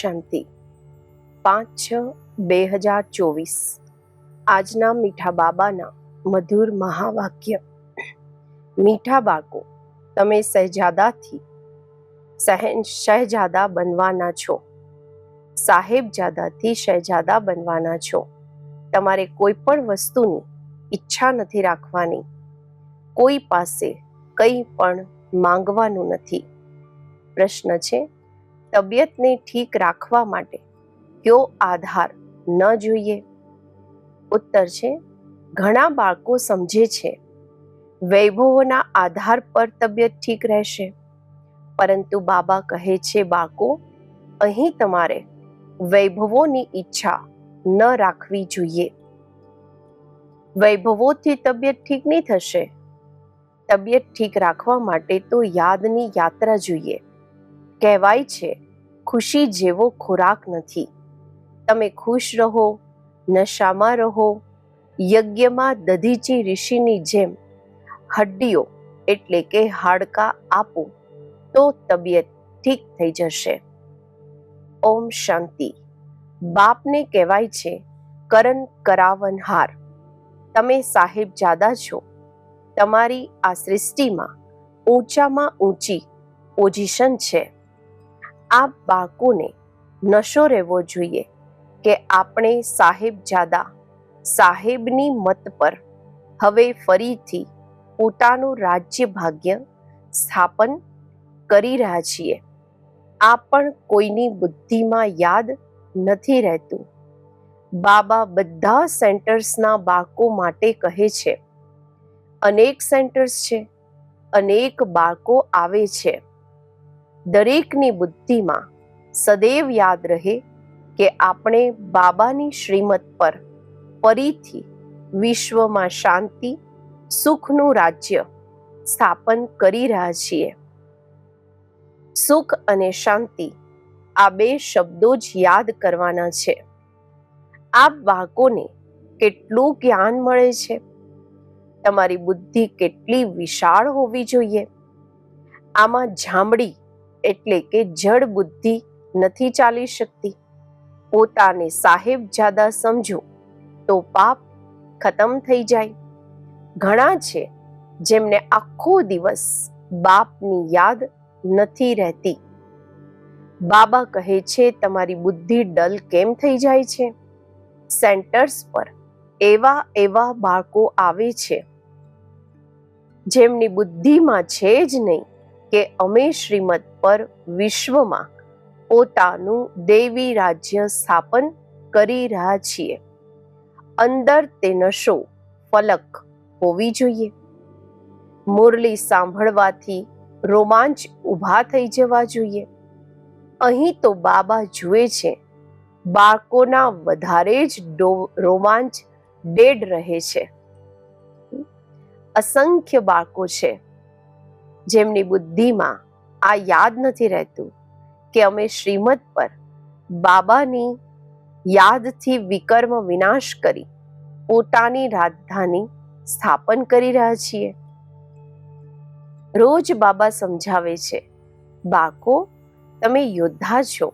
શાંતિ. પાંચ છ બે હજાર ચોવીસ. આજના મીઠા બાબાના મધુર મહાવાક્ય. મીઠા બાળકો, તમે સહેજાદાથી સહેન શહેજાદા બનવાના છો. સાહેબજાદાથી શહેજાદા બનવાના છો. તમારે કોઈ પણ વસ્તુની ઈચ્છા નથી રાખવાની. કોઈ પાસે કંઈ પણ માંગવાનું નથી. પ્રશ્ન છે તબિયતને ઠીક રાખવા માટે કયો આધાર ન જોઈએ? ઉત્તર છે, ઘણા બાળકો સમજે છે, વૈભવોના આધાર પર તબિયત ઠીક રહેશે. પરંતુ બાબા કહે છે, બાળકો, અહીં તમારે વૈભવોની ઈચ્છા ન રાખવી જોઈએ. વૈભવોથી તબિયત ઠીક નહીં થશે. તબિયત ઠીક રાખવા માટે તો યાદની યાત્રા જોઈએ. કહેવાય છે, ખુશી જેવો ખોરાક નથી. તમે ખુશ રહો, નશામાં રહો, યજ્ઞમાં દધીચી ઋષિની જેમ હડ્ડીઓ એટલે કે હાડકા આપો, તો તબિયત ઠીક થઈ જશે. ઓમ શાંતિ. બાપને કહેવાય છે, કરણ કરાવનહાર. તમે સાહેબ જાદા છો. તમારી આ સૃષ્ટિમાં ઊંચામાં ઊંચી પોઝિશન છે. આ બાળકોને નશો રહેવો જોઈએ કે આપણે સાહેબજાદા સાહેબની મત પર હવે ફરીથી પોતાનું રાજ્ય ભાગ્ય સ્થાપન કરી રહ્યા છીએ. આ પણ કોઈની બુદ્ધિમાં યાદ નથી રહેતું. બાબા બધા સેન્ટર્સના બાળકો માટે કહે છે, અનેક સેન્ટર્સ છે, અનેક બાળકો આવે છે. દરેકની બુદ્ધિમાં સદૈવ યાદ રહે કે આપણે બાબાની શ્રીમત પર ફરીથી વિશ્વમાં શાંતિ, સુખનું રાજ્ય સ્થાપન કરી રહ્યા છીએ. સુખ અને શાંતિ આ બે શબ્દો જ યાદ કરવાના છે. આ બાળકોને કેટલું જ્ઞાન મળે છે? તમારી બુદ્ધિ કેટલી વિશાળ હોવી જોઈએ? આમાં જાંબડી એટલે કે જડ બુદ્ધિ નથી ચાલી શકતી. પોતાને સાહેબ જાદા સમજો તો પાપ ખતમ થઈ જાય. ઘણા છે જેમને આખો દિવસ બાપની યાદ નથી રહેતી. બાબા કહે છે, તમારી બુદ્ધિ ડલ કેમ થઈ જાય છે? સેન્ટર્સ પર એવા એવા બાળકો આવે છે. જેમની બુદ્ધિમાં છે જ નહીં કે અમે શ્રીમદ પર વિશ્વમાં પોતાનું દેવી રાજ્ય સ્થાપન કરી રહ્યા છીએ. અંદર તે નશો ફલક હોવી જોઈએ? મુરલી સાંભળવાથી રોમાંચ ઊભા થઈ જવા જોઈએ. અહીં તો બાબા જુએ છે, બાળકોના વધારે જ રોમાંચ ડેડ રહે છે. અસંખ્ય બાળકો છે જેમની બુદ્ધિમાં આ યાદ નથી રહેતું કે અમે શ્રીમદ પર બાબાની યાદથી વિકર્મ વિનાશ કરી પોતાની રાજધાની સ્થાપન કરી રહ્યા છીએ. રોજ બાબા સમજાવે છે, બાકો, તમે યોદ્ધા છો.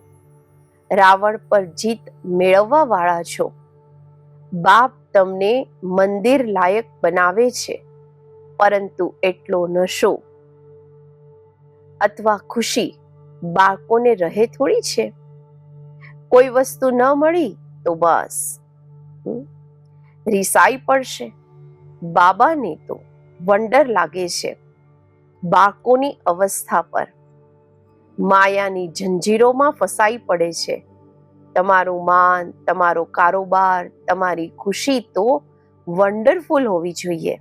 રાવણ પર જીત મેળવવા વાળા છો. બાપ તમને મંદિર લાયક બનાવે છે, પરંતુ એટલો નશો અથવા ખુશી બાળકોને રહે થોડી છે? કોઈ વસ્તુ ન મળી તો બસ. રિસાઈ પડશે. બાબાને તો વંડર લાગે છે બાળકોની અવસ્થા પર. માયાની જંજીરોમાં ફસાઈ પડે છે. તમારું માન, તમારો કારોબાર, તમારી ખુશી તો વન્ડરફુલ હોવી જોઈએ.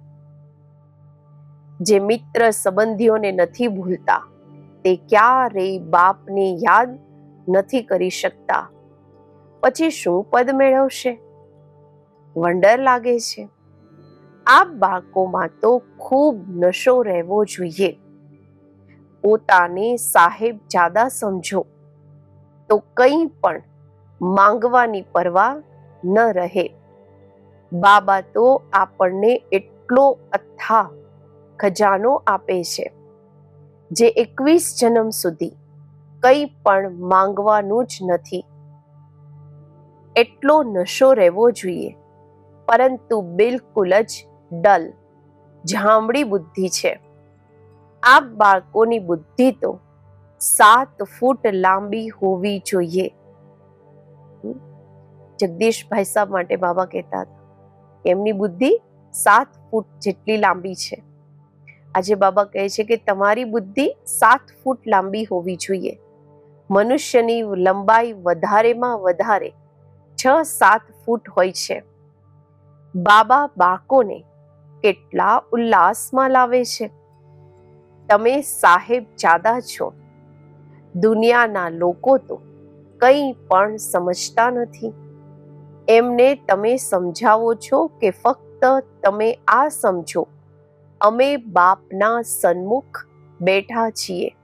જે મિત્ર સંબંધીઓને નથી ભૂલતા તે ક્યારેય બાપને યાદ નથી કરી શકતા. પછી શું પદ મેળવશે? વંડર લાગે છે. આ બાળકોમાં તો ખૂબ નશો રહેવો જોઈએ. પોતાને સાહેબ જાદા સમજો. તો કંઈ પણ માંગવાની પરવા ન રહે. બાબા તો આપણને એટલો અથા ખજાનો આપે છે. જે એકવીસ જન્મ સુધી કંઈ પણ માંગવાનું જ નથી. એટલો નશો રહેવો જોઈએ. પરંતુ બિલકુલ જ ડલ જામડી બુદ્ધિ છે. આ બાળકોની બુદ્ધિ તો સાત ફૂટ લાંબી હોવી જોઈએ. જગદીશભાઈ સાહેબ માટે બાબા કહેતા હતા. એમની બુદ્ધિ સાત ફૂટ જેટલી લાંબી છે. આજે બાબા કહે છે કે તમારી બુદ્ધિ સાત ફૂટ લાંબી હોવી જોઈએ. મનુષ્યની લંબાઈ વધારેમાં વધારે છ સાત ફૂટ હોય છે. બાબા બાળકોને કેટલા ઉલ્લાસમાં લાવે છે. તમે સાહેબ જાદા છો. દુનિયાના લોકો તો કંઈ પણ સમજતા નથી. એમને તમે સમજાવો છો કે ફક્ત તમે આ સમજો. અમે બાપના સન્મુખ બેઠા છીએ.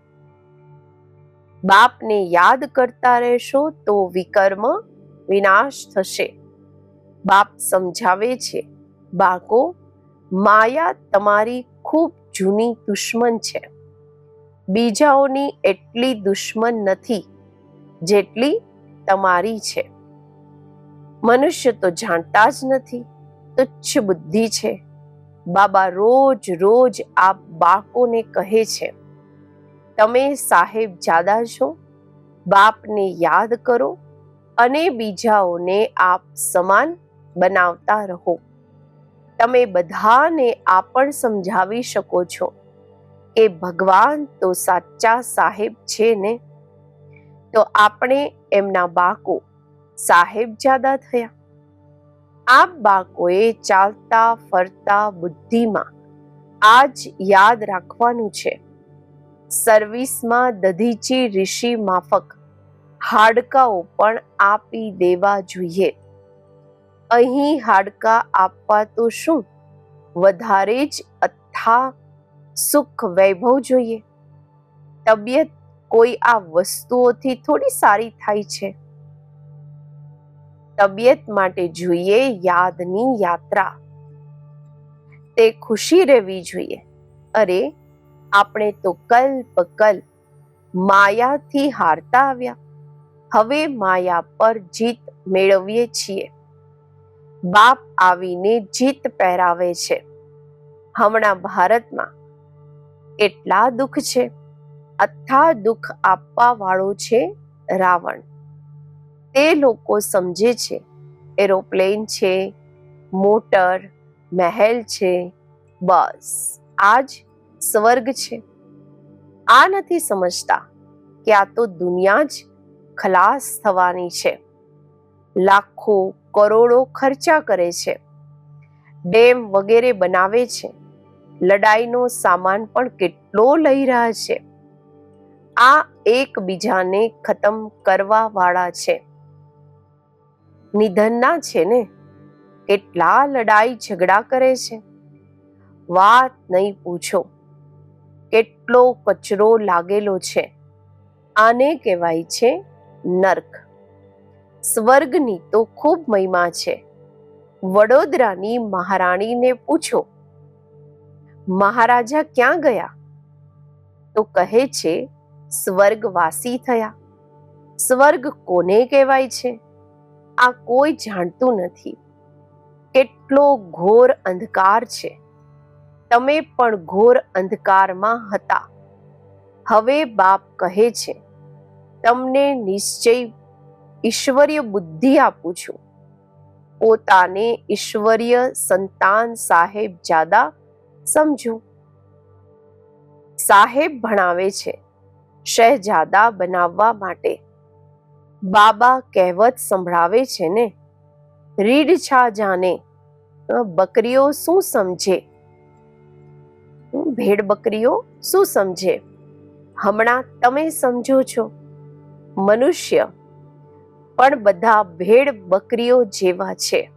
બાપને યાદ કરતા રહેશો તો વિકર્મ વિનાશ થશે. બાપ સમજાવે છે બાકો માયા તમારી ખૂબ જૂની દુશ્મન છે. બીજાઓની એટલી દુશ્મન નથી જેટલી તમારી છે. મનુષ્ય તો જાણતા જ નથી, તુચ્છ બુદ્ધિ છે. બાબા રોજ રોજ આપ બાળકોને કહે છે, તમે સાહેબ જાદા છો, બાપને યાદ કરો અને બીજાઓને આપ સમાન બનાવતા રહો. તમે બધાને આ પણ સમજાવી શકો છો. કે ભગવાન તો સાચા સાહેબ છે ને? તો આપણે એમના બાળકો સાહેબ જાદા થયા. આ બાળકોએ ચાલતા, ફરતા બુદ્ધિમાં આજ યાદ રાખવાનું છે. સર્વિસમાં દધીચી ઋષિ માફક હાડકાઓ પણ આપી દેવા જોઈએ. અહીં હાડકા આપવા તો શું? વધારે જ અથા સુખ વૈભવ જોઈએ. તબિયત કોઈ આ વસ્તુઓથી થોડી સારી થાય છે. તબિયત માટે જોઈએ યાદની યાત્રા. તે ખુશી રહેવી જોઈએ. અરે, આપણે તો કલ્પ કલ્પ માયાથી હારતા આવ્યા. હવે માયા પર જીત મેળવીએ છીએ. બાપ આવીને જીત પહેરાવે છે. હમણાં ભારતમાં એટલા દુઃખ છે. અથા દુઃખ આપવા વાળો છે રાવણ. તે લોકો સમજે છે, એરોપ્લેન છે, મોટર, મહેલ છે, બસ આ જ સ્વર્ગ છે. આ નથી સમજતા કે આ તો દુનિયા જ ખલાસ થવાની છે. લાખો કરોડો ખર્ચા કરે છે. ડેમ વગેરે બનાવે છે. લડાઈનો સામાન પણ કેટલો લઈ રહ્યા છે. આ એકબીજાને ખતમ કરવા વાળા છે. નિધનના છે ને? કેટલા લડાઈ ઝઘડા કરે છે? વાત નહીં પૂછો. કેટલો કચરો લાગેલો છે? આને કહેવાય છે નર્ક. સ્વર્ગની તો ખૂબ મહિમા છે. વડોદરાની મહારાણીને પૂછો. મહારાજા ક્યાં ગયા? તો કહે છે, સ્વર્ગવાસી થયા. સ્વર્ગ કોને કહેવાય છે? આ કોઈ જાણતું નથી. કેટલો ઘોર અંધકાર છે. તમે પણ ઘોર અંધકારમાં હતા. હવે બાપ કહે છે, તમને નિશ્ચય ઈશ્વરીય બુદ્ધિ આપું છું. પોતાને ઈશ્વરીય સંતાન સાહેબ જાદા સમજો. સાહેબ ભણાવે છે, શહેજાદા બનાવવા માટે. બાબા કહેવત સંભળાવે છે ને રીડ છા જાને બકરીઓ શું સમજે? ભેડ બકરીઓ શું સમજે? હમણાં તમે સમજો છો. મનુષ્ય, પણ બધા ભેડ બકરીઓ જેવા છે.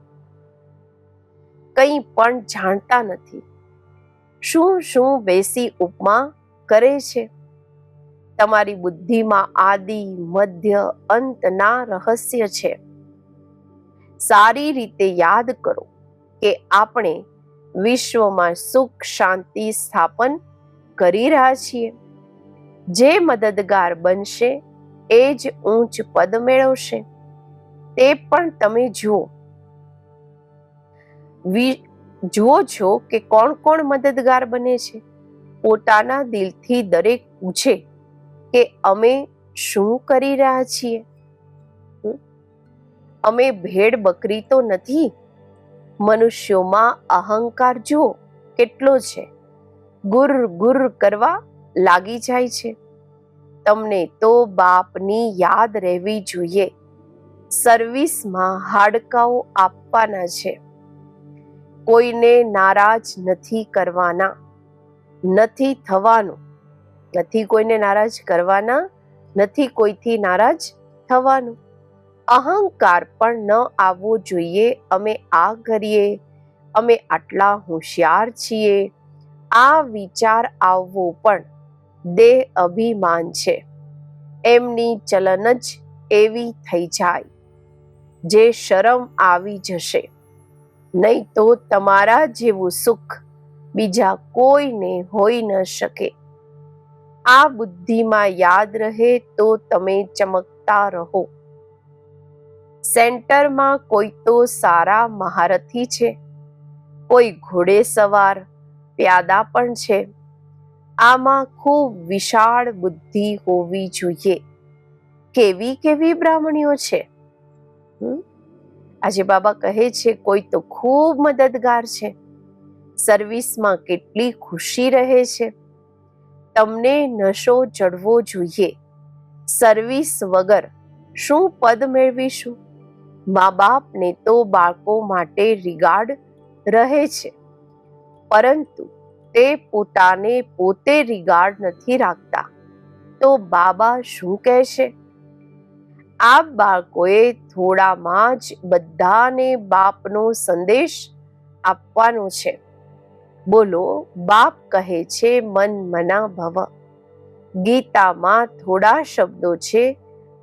કંઈ પણ જાણતા નથી. શું શું બેસી ઉપમા કરે છે? તમારી બુદ્ધિમાં આદિ, મધ્ય અંતના રહસ્ય છે. સારી રીતે યાદ કરો કે આપણે વિશ્વમાં સુખ, શાંતિ સ્થાપન કરી રહ્યા છીએ. જે મદદગાર બનશે, એ જ ઊંચ પદ મેળવશે. તે પણ તમે જુઓ. જુઓ છો કે કોણ કોણ મદદગાર બને છે? પોતાના દિલથી દરેક પૂછે. કે અમે શું કરી રહ્યા છીએ? અમે ભેડ બકરી તો નથી. મનુષ્યોમાં અહંકાર જુઓ, કેટલો છે. ગુર ગુર કરવા લાગી જાય છે. તમને તો બાપની યાદ રહેવી જોઈએ. સર્વિસમાં હાડકાઓ આપવાના છે. કોઈને નારાજ નથી કરવાના. નથી થવાનું. નથી કોઈને નારાજ કરવાના, નથી કોઈથી નારાજ થવાનું. અહંકાર પણ ન આવવો જોઈએ, અમે આ કરીએ, અમે આટલા હોશિયાર છીએ. આ વિચાર આવવો પણ દેહ અભિમાન છે. એમની ચલન જ એવી થઈ જાય, જે શરમ આવી જશે. નહીં તો તમારા જેવું સુખ બીજા કોઈને હોઈ ન શકે. આ બુદ્ધિમાં યાદ રહે તો તમે ચમકતા રહો. સેન્ટરમાં કોઈ તો સારા મહારથી છે. કોઈ ઘોડે સવાર, પ્યાદા પણ છે. આમાં ખૂબ વિશાળ બુદ્ધિ હોવી જોઈએ. કેવી કેવી બ્રાહ્મણીઓ છે? આજે બાબા કહે છે, કોઈ તો ખૂબ મદદગાર છે. સર્વિસમાં કેટલી ખુશી રહે છે. તમને નશો ચડવો જોઈએ. સર્વિસ વગર શું પદ મેળવીશું? મા બાપને તો બાળકો માટે રિગાર્ડ રહે છે. પરંતુ તે પોતાને પોતે રિગાર્ડ નથી રાખતા. તો બાબા શું કહેશે? આ બાળકોએ થોડામાં જ બધાને બાપનો સંદેશ આપવાનો છે. બોલો, બાપ કહે છે, મન મના ભવ ગીતામાં થોડા શબ્દો છે,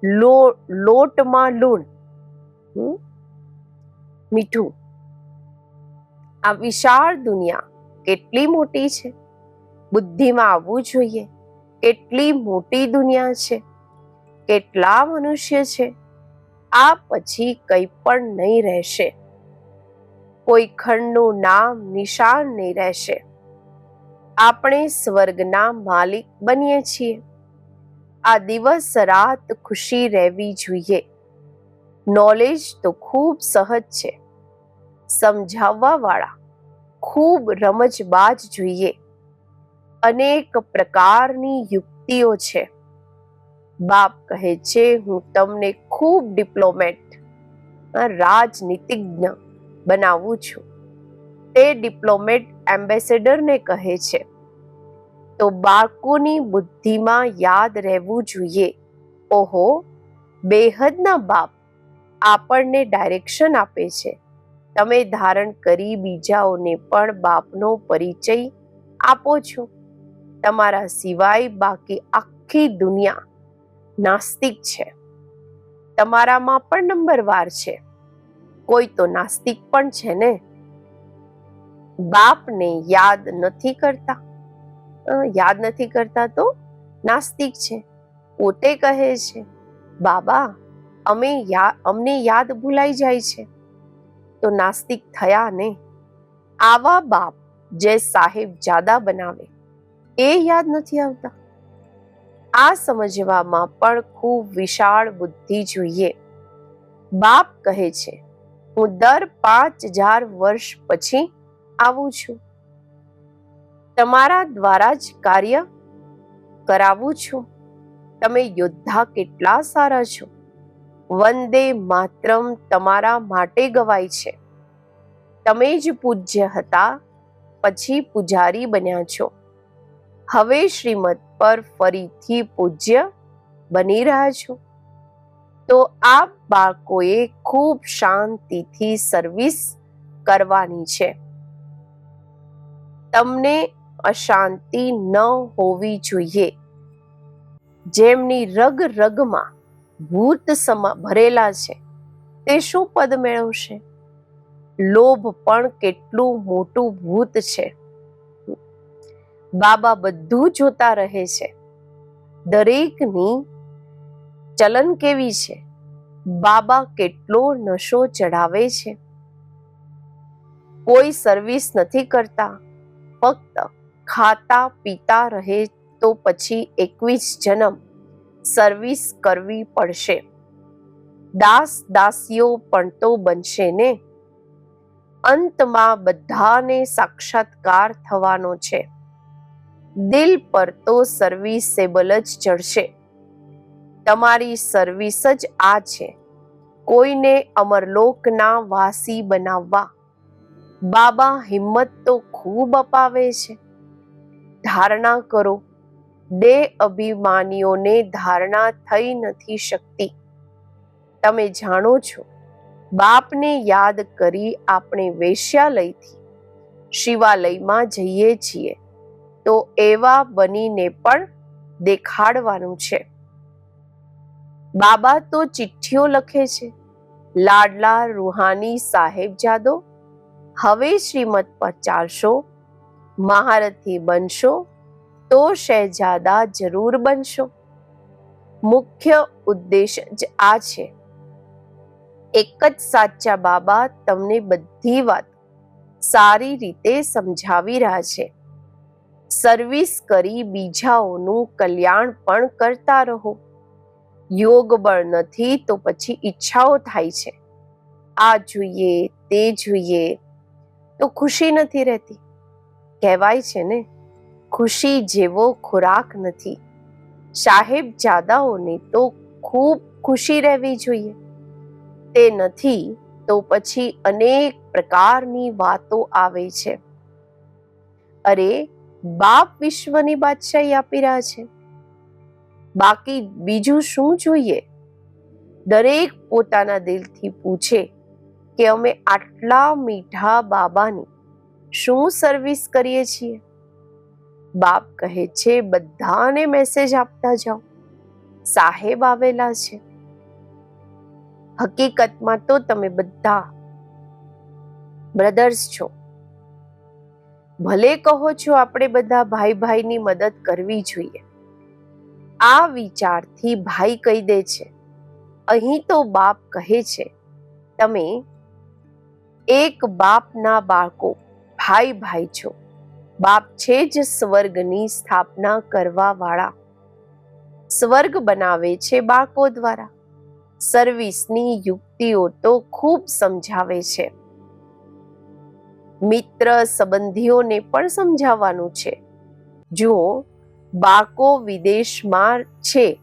લો, લોટમાં લૂણ? મીઠું. આ વિશાળ દુનિયા કેટલી મોટી છે? બુદ્ધિમાં આવવું જોઈએ. કેટલી મોટી દુનિયા છે? કેટલા મનુષ્ય છે? આ પછી કંઈ પણ નહીં રહેશે. કોઈ ખંડનું નામ નિશાન નહીં રહેશે. આપણે સ્વર્ગના માલિક બનીએ છીએ. આ દિવસ રાત ખુશી રહેવી જોઈએ. નોલેજ તો ખૂબ સહજ છે. સમજાવવા વાળા ખૂબ રમજબાજ જોઈએ. અનેક પ્રકારની યુક્તિઓ છે. બાપ કહે છે, હું તમને ખૂબ ડિપ્લોમેટ રાજનીતિજ્ઞ. બનાવું છું. તે ડિપ્લોમેટ એમ્બેસેડરને કહે છે. તો બાળકોની બુદ્ધિમાં યાદ રહેવું જોઈએ. ઓહો, બેહદના બાપ આપણને ડાયરેક્શન આપે છે. તમે ધારણ કરી બીજાઓને પણ બાપનો પરિચય આપો છો. તમારા સિવાય બાકી આખી દુનિયા નાસ્તિક છે. તમારામાં પણ નંબરવાર છે. કોઈ તો નાસ્તિક પણ છે ને? બાપને યાદ નથી કરતા. યાદ નથી કરતા તો નાસ્તિક છે. પોતે કહે છે, બાબા, અમે અમને યાદ ભૂલાઈ જાય છે. તો નાસ્તિક થયા ને આવા બાપ જે સાહેબ જાદા બનાવે, એ યાદ નથી આવતા. આ સમજવામાં પણ ખૂબ વિશાળ બુદ્ધિ જોઈએ. બાપ કહે છે હું દર પાંચ હજાર વર્ષ પછી આવું છું. તમારા દ્વારા જ કાર્ય કરાવું છું. તમે યોદ્ધા કેટલા સારા છો. વંદે માતરમ તમારા માટે ગવાય છે. તમે જ પૂજ્ય હતા, પછી પૂજારી બન્યા છો. હવે શ્રીમદ પર ફરીથી પૂજ્ય બની રહ્યા છો. તો આ બાળકોએ ખૂબ શાંતિથી સર્વિસ કરવાની છે. તમને અશાંતિ ન હોવી જોઈએ. જેમની રગ રગમાં ભૂત સમા ભરેલા છે, તે શું પદ મેળવશે? લોભ પણ કેટલું મોટું ભૂત છે. બાબા બધું જોતા રહે છે. દરેકની ચલન કેવી છે? બાબા કેટલો નશો ચડાવે છે? કોઈ સર્વિસ નથી કરતા. ફક્ત ખાતા પીતા રહે તો પછી એકવીસ જન્મ સર્વિસ કરવી પડશે. દાસ દાસીઓ પણ તો બનશે ને? અંતમાં બધાને સાક્ષાત્કાર થવાનો છે. દિલ પર તો સર્વિસેબલ જ ચડશે. તમારી સર્વિસ જ આ છે. કોઈને અમરલોકના વાસી બનાવવા. બાબા હિંમત તો ખૂબ અપાવે છે. ધારણા કરો. બે અભિમાનીઓને ધારણા થઈ નથી શકતી. તમે જાણો છો, બાપને યાદ કરી આપણે વેશ્યાલયથી શિવાલયમાં જઈએ છીએ, તો એવા બનીને પણ દેખાડવાનું છે. બાબા તો ચિઠ્ઠીઓ લખે છે. લાડલા રૂહાની સાહેબ જાદો, હવે શ્રીમત પર ચાલશો મહારથી બનશો, તો શહેજાદા જરૂર બનશો. મુખ્ય ઉદ્દેશ જ આ છે. એક જ સાચા બાબા તમને બધી વાત સારી રીતે સમજાવી રહ્યા છે. સર્વિસ કરી બીજાઓનું કલ્યાણ પણ કરતા રહો. યોગ બળ નથી, તો પછી ઈચ્છાઓ થાય છે. આ જોઈએ, તે જોઈએ, તો ખુશી નથી રહેતી. કહેવાય છે ને, ખુશી જેવો ખોરાક નથી. સાહેબ જાદાઓને તો ખૂબ ખુશી રહેવી જોઈએ. તે નથી, તો પછી અનેક પ્રકારની વાતો આવે છે. અરે, બાપ વિશ્વની બાદશાહી આપી રહ્યા છે. બાકી બીજું શું જોઈએ? દરેક પોતાના દિલથી પૂછે કે અમે આટલા મીઠા બાબાની શું સર્વિસ કરીએ છીએ? બાપ કહે છે, બધાને મેસેજ આપતા જાઓ. સાહેબ આવેલા છે. હકીકતમાં તો તમે બધા બ્રધર્સ છો. ભલે કહો છો આપણે બધા ભાઈ ભાઈની મદદ કરવી જોઈએ. આ વિચારથી ભાઈ કહી દે છે, અહીં તો બાપ કહે છે, તમે એક બાપના બાળકો ભાઈ ભાઈ છો. બાપ છે જ સ્વર્ગની સ્થાપના કરવા વાળા સ્વર્ગ બનાવે છે બાળકો દ્વારા. સર્વિસની યુક્તિઓ તો ખૂબ સમજાવે છે. મિત્ર સંબંધીઓને પણ સમજાવવાનું છે. જુઓ બાળકો વિદેશમાં છે,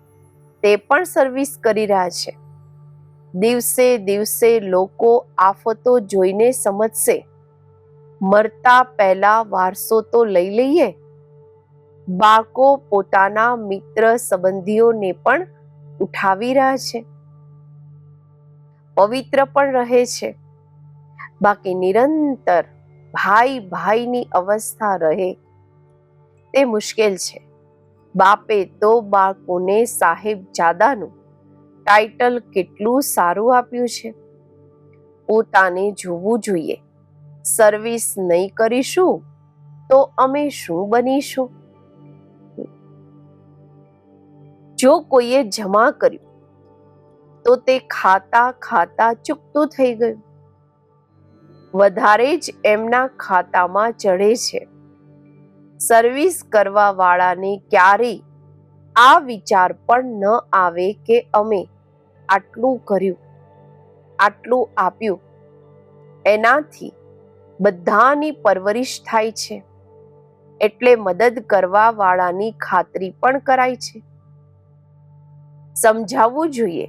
તે પણ સર્વિસ કરી રહ્યા છે. દિવસે દિવસે લોકો આફતો જોઈને સમજશે, મરતા પહેલા વારસો તો લઈ લઈએ. બાકો પોતાના મિત્ર સંબંધીઓને પણ ઉઠાવી રહ્યા છે. પવિત્ર પણ રહે છે. બાકી નિરંતર ભાઈ ભાઈની અવસ્થા રહે, તે મુશ્કેલ છે. બાપે તો બાળકોને સાહેબ જાદાનું ટાઇટલ કેટલું સારું આપ્યું છે. પોતાને જોવું જોઈએ. સર્વિસ નહીં કરીશું તો અમે શું બનીશું? જો કોઈએ જમા કર્યું તો તે ખાતા ખાતા ચૂકતું થઈ ગયું. વધારે જ એમના ખાતામાં ચડે છે. સર્વિસ કરવા વાળાને ક્યારેય આ વિચાર પણ ન આવે કે અમે આટલું કર્યું, આટલું આપ્યું. એનાથી બધાની પરવરિશ થાય છે. એટલે મદદ કરવા વાળાની ખાતરી પણ કરાય છે. સમજાવવું જોઈએ,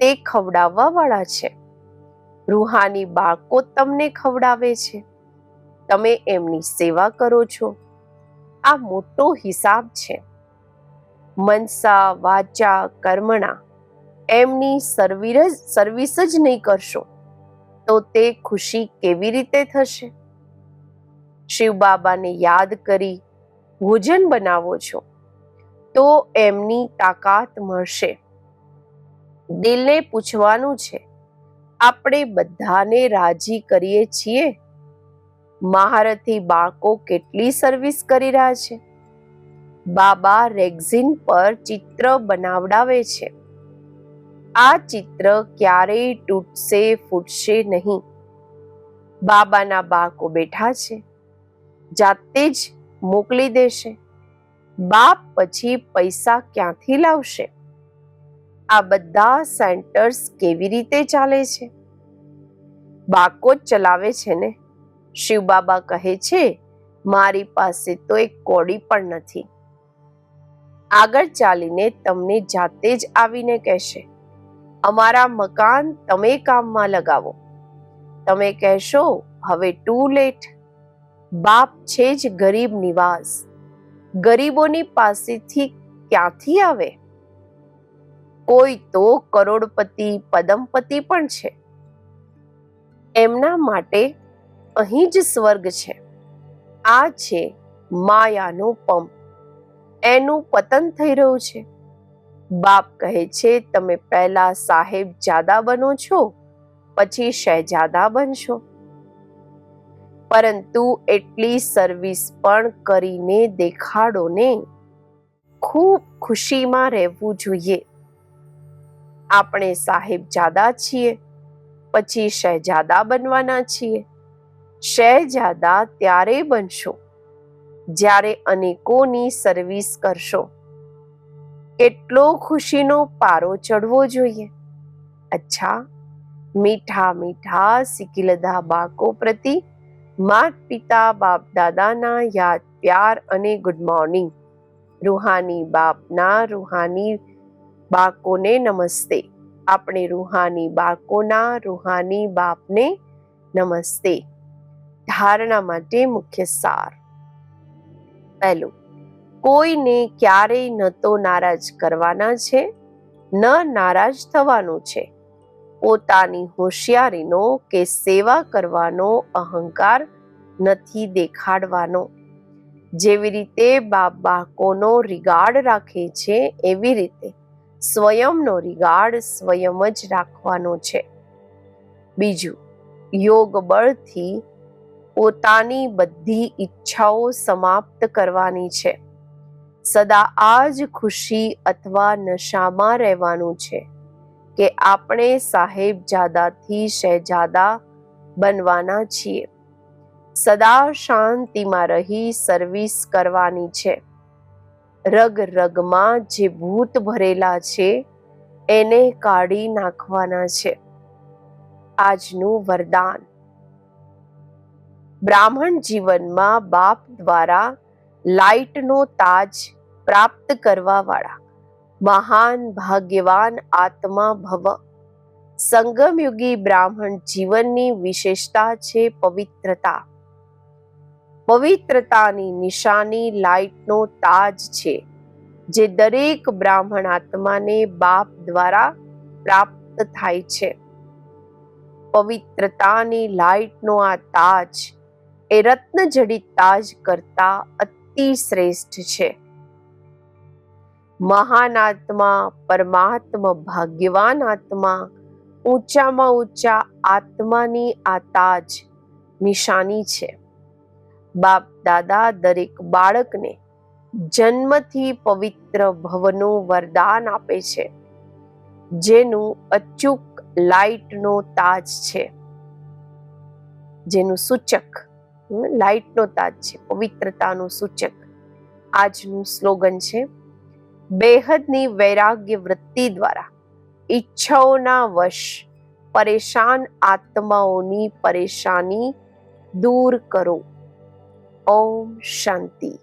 તે ખવડાવવા વાળા છે. રૂહાની બાળકો તમને ખવડાવે છે. તમે એમની સેવા કરો છો. આ મોટો હિસાબ છે. મનસા, વાચા, કર્મણા, એમની સર્વિસ સર્વિસ જ નહીં કરશો, તો તે ખુશી કેવી રીતે થશે? શિવ બાબાને યાદ કરી ભોજન બનાવો છો, તો એમની તાકાત મળશે. દિલને પૂછવાનું છે, આપણે બધાને રાજી કરીએ છીએ? મહારથી બાળકો કેટલી સર્વિસ કરી રહ્યા છે? બાબા રેક્ઝિન પર ચિત્ર બનાવડાવે છે. આ ચિત્ર ક્યારેય તૂટશે, ફૂટશે નહીં. બાબાના બાળકો બેઠા છે. જાતે જ મોકલી દેશે. બાપ પછી પૈસા ક્યાંથી લાવશે? આ બધા સેન્ટર્સ કેવી રીતે ચાલે છે? બાળકો જ ચલાવે છે ને? શિવ બાબા કહે છે, મારી પાસે તો એક કોડી પણ નથી. આગળ ચાલીને તમને જાતે જ આવીને કહેશે, અમારા મકાન તમે કામમાં લગાવો. તમે કહેશો, હવે ટુ લેટ બાપ છે જ ગરીબ નિવાસ. ગરીબોની પાસેથી ક્યાંથી આવે? કોઈ તો કરોડપતિ, પદમપતિ પણ છે. એમના માટે અહીં જ સ્વર્ગ છે. આ છે માયાનો પંપ. એનું પતન થઈ રહ્યું છે. બાપ કહે છે, તમે પહેલા સાહેબ જાદા બનો છો, પછી શહેજાદા બનશો. પરંતુ એટલી સર્વિસ પણ કરીને દેખાડો ને ખૂબ ખુશીમાં રહેવું જોઈએ. આપણે સાહેબ જાદા છીએ, પછી શહેજાદા બનવાના છીએ. શહેજાદા ત્યારે બનશો, જ્યારે અનેકોની સર્વિસ કરશો. કેટલો ખુશીનો પારો ચડવો જોઈએ. અચ્છા, મીઠા મીઠા સિકિલદા બાકો પ્રતિ માત પિતા બાપ દાદાના યાદ, પ્યાર અને ગુડ મોર્નિંગ રૂહાની બાપના રૂહાની બાકોને નમસ્તે. આપણે રૂહાની બાળકોના રૂહાની બાપને નમસ્તે. ધારણા માટે મુખ્ય સાર. પહેલું, કોઈને ક્યારેય ન તો નારાજ કરવાના છે, ન નારાજ થવાનું છે. પોતાની હોશિયારીનો કે સેવા કરવાનો અહંકાર નથી દેખાડવાનો. જેવી રીતે બાપ બાળકોનો રિગાર્ડ રાખે છે, એવી રીતે સ્વયંનો રિગાર્ડ સ્વયં જ રાખવાનો છે. બીજું યોગ બળથી પોતાની બધી ઈચ્છાઓ સમાપ્ત કરવાની છે. સદા આ જ ખુશી અથવા નશામાં રહેવાનું છે કે આપણે સાહેબ જાદાથી શહેજાદા બનવાના છીએ. સદા શાંતિમાં રહી સર્વિસ કરવાની છે. રગ રગમાં જે ભૂત ભરેલા છે એને કાઢી નાખવાના છે. આજનું વરદાન. બ્રાહ્મણ જીવનમાં બાપ દ્વારા લાઈટનો તાજ પ્રાપ્ત કરવાવાળા મહાન ભાગ્યવાન આત્મા ભવ સંગમયુગી બ્રાહ્મણ જીવનની વિશેષતા છે પવિત્રતા. પવિત્રતાની નિશાની લાઈટનો તાજ છે, જે દરેક બ્રાહ્મણ આત્માને બાપ દ્વારા પ્રાપ્ત થાય છે. પવિત્રતાની લાઈટનો આ તાજ એ રત્નજડિત તાજ કરતા અતિ શ્રેષ્ઠ છે. મહાન આત્મા, પરમાત્મા, ભાગ્યવાન આત્મા, ઊંચામાં ઊંચા આત્માની આ તાજ નિશાની છે. બાપ, દાદા દરેક બાળકને જન્મથી પવિત્ર ભવનું વરદાન આપે છે, જેનું અચૂક લાઈટનો તાજ છે. જેનું સૂચક લાઈટનો તાજ છે, પવિત્રતાનું સૂચક. આજનું સ્લોગન છે, બેહદની વૈરાગ્ય વૃત્તિ દ્વારા ઈચ્છાઓના વશ, પરેશાન આત્માઓની પરેશાની દૂર કરો. ઓમ શાંતિ.